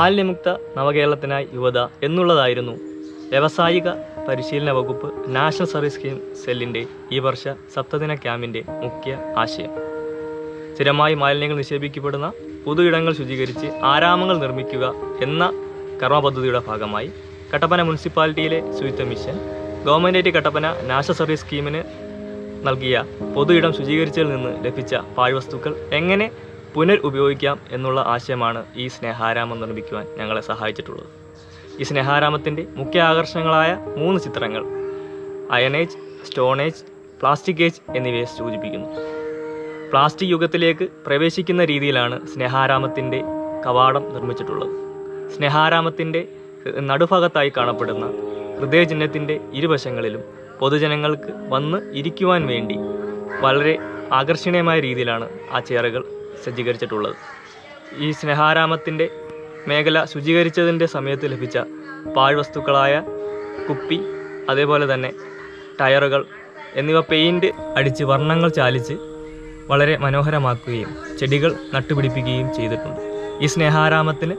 മാലിന്യമുക്ത നവകേരളത്തിനായി യുവത എന്നുള്ളതായിരുന്നു വ്യവസായിക പരിശീലന വകുപ്പ് നാഷണൽ സർവീസ് സ്കീം സെല്ലിന്റെ ഈ വർഷ സപ്തദിന ക്യാമ്പിന്റെ മുഖ്യ ആശയം. സ്ഥിരമായി മാലിന്യങ്ങൾ നിക്ഷേപിക്കപ്പെടുന്ന പൊതു ഇടങ്ങൾ ശുചീകരിച്ച് ആരാമങ്ങൾ നിർമ്മിക്കുക എന്ന കർമ്മപദ്ധതിയുടെ ഭാഗമായി കട്ടപ്പന മുനിസിപ്പാലിറ്റിയിലെ ശുചിത്വ mission government Kattappana national service സ്കീമിന് നൽകിയ പൊതു ഇടം ശുചീകരിച്ചതിൽ നിന്ന് ലഭിച്ച പാഴ്വസ്തുക്കൾ എങ്ങനെ പുനർ ഉപയോഗിക്കാം എന്നുള്ള ആശയമാണ് ഈ സ്നേഹാരാമം നിർമ്മിക്കുവാൻ ഞങ്ങളെ സഹായിച്ചിട്ടുള്ളത്. ഈ സ്നേഹാരാമത്തിന്റെ മുഖ്യ ആകർഷണങ്ങളായ മൂന്ന് ചിത്രങ്ങൾ അയനേജ് സ്റ്റോണേജ് പ്ലാസ്റ്റിക് ഏജ് എന്നിവയെ സൂചിപ്പിക്കുന്നു. പ്ലാസ്റ്റിക് യുഗത്തിലേക്ക് പ്രവേശിക്കുന്ന രീതിയിലാണ് സ്നേഹാരാമത്തിന്റെ കവാടം നിർമ്മിച്ചിട്ടുള്ളത്. സ്നേഹാരാമത്തിന്റെ നടുഭാഗത്തായി കാണപ്പെടുന്ന ഹൃദയചിഹ്നത്തിന്റെ ഇരുവശങ്ങളിലും പൊതുജനങ്ങൾക്ക് വന്ന് ഇരിക്കുവാൻ വേണ്ടി വളരെ ആകർഷണീയമായ രീതിയിലാണ് ആ ചെയറുകൾ സജ്ജീകരിച്ചിട്ടുള്ളത്. ഈ സ്നേഹാരാമത്തിന്റെ മേഖല ശുചീകരിച്ചതിന്റെ സമയത്ത് ലഭിച്ച പാഴ്വസ്തുക്കളായ കുപ്പി അതേപോലെ തന്നെ ടയറുകൾ എന്നിവ പെയിന്റ് അടിച്ച് വർണങ്ങൾ ചാലിച്ച് വളരെ മനോഹരമാക്കുകയും ചെടികൾ നട്ടുപിടിപ്പിക്കുകയും ചെയ്തിട്ടുണ്ട്. ഈ സ്നേഹാരാമത്തിന്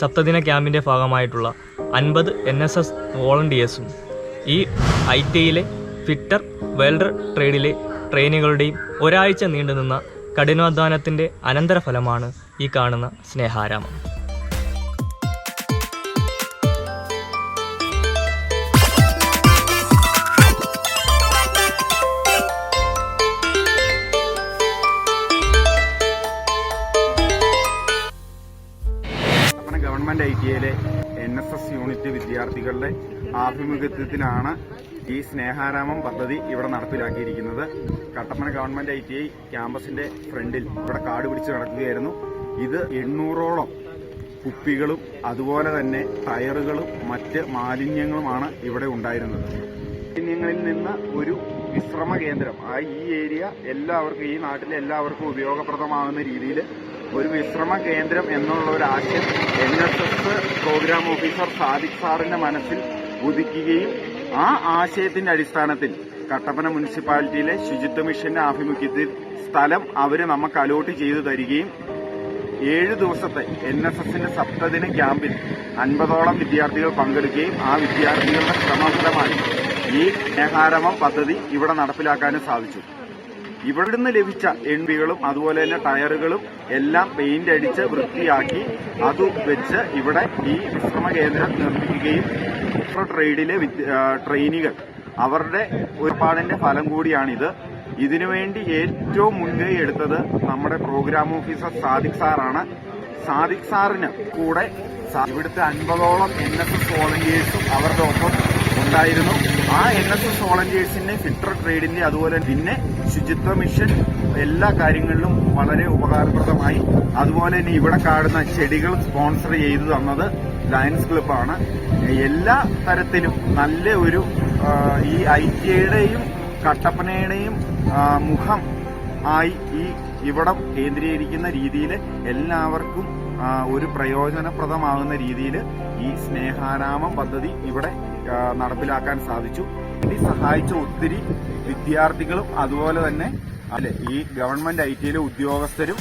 സപ്തദിന ക്യാമ്പിന്റെ ഭാഗമായിട്ടുള്ള അൻപത് എൻ എസ് എസ് വോളണ്ടിയേഴ്സും ഈ ഐ ടിയിലെ ഫിറ്റർ വെൽഡർ ട്രേഡിലെ ട്രെയിനുകളുടെയും ഒരാഴ്ച നീണ്ടുനിന്ന കഠിനാധ്വാനത്തിന്റെ അനന്തരഫലമാണ് ഈ കാണുന്ന സ്നേഹാരാമം. ഗവൺമെന്റ് ഐ ടി ഐയിലെ എൻ എസ് എസ് യൂണിറ്റ് വിദ്യാർത്ഥികളുടെ ആഭിമുഖ്യത്തിലാണ് ഈ സ്നേഹാരാമം പദ്ധതി ഇവിടെ നടപ്പിലാക്കിയിരിക്കുന്നത്. Kattappana government I T I ക്യാമ്പസിന്റെ ഫ്രണ്ടിൽ ഇവിടെ കാട് പിടിച്ച് നടക്കുകയായിരുന്നു. ഇത് എണ്ണൂറോളം കുപ്പികളും അതുപോലെ തന്നെ ടയറുകളും മറ്റ് മാലിന്യങ്ങളുമാണ് ഇവിടെ ഉണ്ടായിരുന്നത്. മാലിന്യങ്ങളിൽ നിന്ന് ഒരു വിശ്രമ കേന്ദ്രം ആ ഈ ഏരിയ എല്ലാവർക്കും ഈ നാട്ടിലെ എല്ലാവർക്കും ഉപയോഗപ്രദമാകുന്ന രീതിയിൽ ഒരു വിശ്രമ കേന്ദ്രം എന്നുള്ള ഒരു ആശയം N S S program officer Sadiq സാറിന്റെ മനസ്സിൽ ഉദിക്കുകയും ആ ആശയത്തിന്റെ അടിസ്ഥാനത്തിൽ കട്ടപ്പന മുനിസിപ്പാലിറ്റിയിലെ ശുചിത്വ മിഷന്റെ ആഭിമുഖ്യത്തിൽ സ്ഥലം അവർ നമുക്ക് അലോട്ട് ചെയ്തു തരികയും ഏഴ് ദിവസത്തെ എൻ എസ് എസിന്റെ സപ്തദിന ക്യാമ്പിൽ അൻപതോളം വിദ്യാർത്ഥികൾ പങ്കെടുക്കുകയും ആ വിദ്യാർത്ഥികളുടെ ശ്രമഫലമായി ഈ സ്നേഹാരമ പദ്ധതി ഇവിടെ നടപ്പിലാക്കാനും സാധിച്ചു. ഇവിടുന്ന് ലഭിച്ച എൺവികളും അതുപോലെ തന്നെ ടയറുകളും എല്ലാം പെയിന്റ് അടിച്ച് വൃത്തിയാക്കി അത് വെച്ച് ഇവിടെ ഈ വിശ്രമ കേന്ദ്രം നിർമ്മിക്കുകയും ട്രേഡിലെ ട്രെയിനികൾ അവരുടെ ഒരുപാടിന്റെ ഫലം കൂടിയാണിത്. ഇതിനുവേണ്ടി ഏറ്റവും മുൻകൈ എടുത്തത് നമ്മുടെ പ്രോഗ്രാം ഓഫീസർ സാദിഖ് സാറാണ്. സാദിഖ് സാറിന് കൂടെ ഇവിടുത്തെ അൻപതോളം എൻ എസ് എസ് വോളണ്ടിയേഴ്സും അവരുടെ ഒപ്പം ഉണ്ടായിരുന്നു. ആ എൻ എസ് എസ് വോളണ്ടിയേഴ്സിന്റെ ഫിൽട്ടർ ട്രേഡിന്റെ അതുപോലെ പിന്നെ ശുചിത്വ മിഷൻ എല്ലാ കാര്യങ്ങളിലും വളരെ ഉപകാരപ്രദമായി. അതുപോലെ തന്നെ ഇവിടെ കാണുന്ന ചെടികൾ സ്പോൺസർ ചെയ്തു തന്നത് ലയൻസ് ക്ലബ്ബാണ് എല്ലാ തരത്തിലും നല്ല ഒരു ഈ ഐ ടി ഐയുടെയും കട്ടപ്പനയുടെയും മുഖം ആയി ഈ ഇവിടം കേന്ദ്രീകരിക്കുന്ന രീതിയിൽ എല്ലാവർക്കും ഒരു പ്രയോജനപ്രദമാകുന്ന രീതിയിൽ ഈ സ്നേഹാരാമം പദ്ധതി ഇവിടെ നടപ്പിലാക്കാൻ സാധിച്ചു. ഇനി സഹായിച്ച ഒത്തിരി വിദ്യാർത്ഥികളും അതുപോലെ തന്നെ അല്ലെ ഈ ഗവൺമെന്റ് ഐ ടിയിലെ ഉദ്യോഗസ്ഥരും